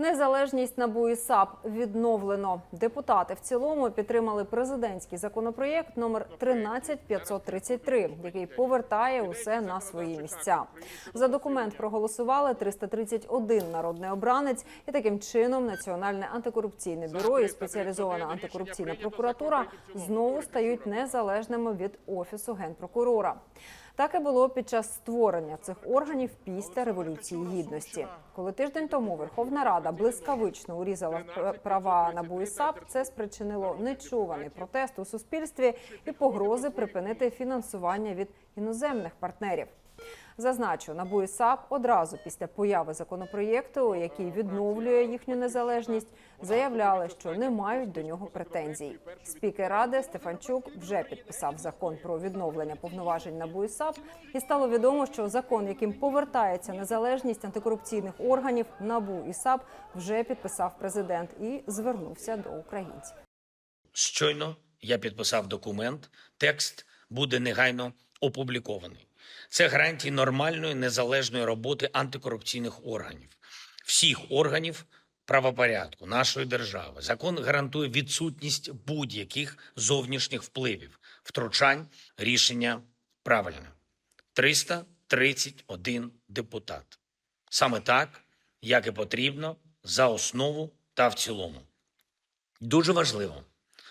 Незалежність НАБУ і САП відновлено. Депутати в цілому підтримали президентський законопроєкт номер 13533, який повертає усе на свої місця. За документ проголосували 331 народний обранець, і таким чином Національне антикорупційне бюро і спеціалізована антикорупційна прокуратура знову стають незалежними від офісу генпрокурора. Так і було під час створення цих органів після революції гідності. Коли тиждень тому Верховна Рада блискавично урізала права НАБУ і це спричинило нечуваний протест у суспільстві і погрози припинити фінансування від іноземних партнерів. Зазначу, НАБУ і САП одразу після появи законопроєкту, який відновлює їхню незалежність, заявляли, що не мають до нього претензій. Спікер ради Стефанчук вже підписав закон про відновлення повноважень НАБУ і САП, і стало відомо, що закон, яким повертається незалежність антикорупційних органів НАБУ і САП, вже підписав президент і звернувся до українців. Щойно я підписав документ, текст буде негайно опублікований. Це гарантії нормальної незалежної роботи антикорупційних органів, всіх органів правопорядку нашої держави. Закон гарантує відсутність будь-яких зовнішніх впливів, втручань, рішення правильне. 331 депутат. Саме так, як і потрібно, за основу та в цілому. Дуже важливо,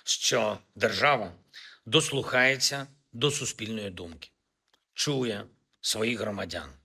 що держава дослухається до суспільної думки, чує своїх громадян.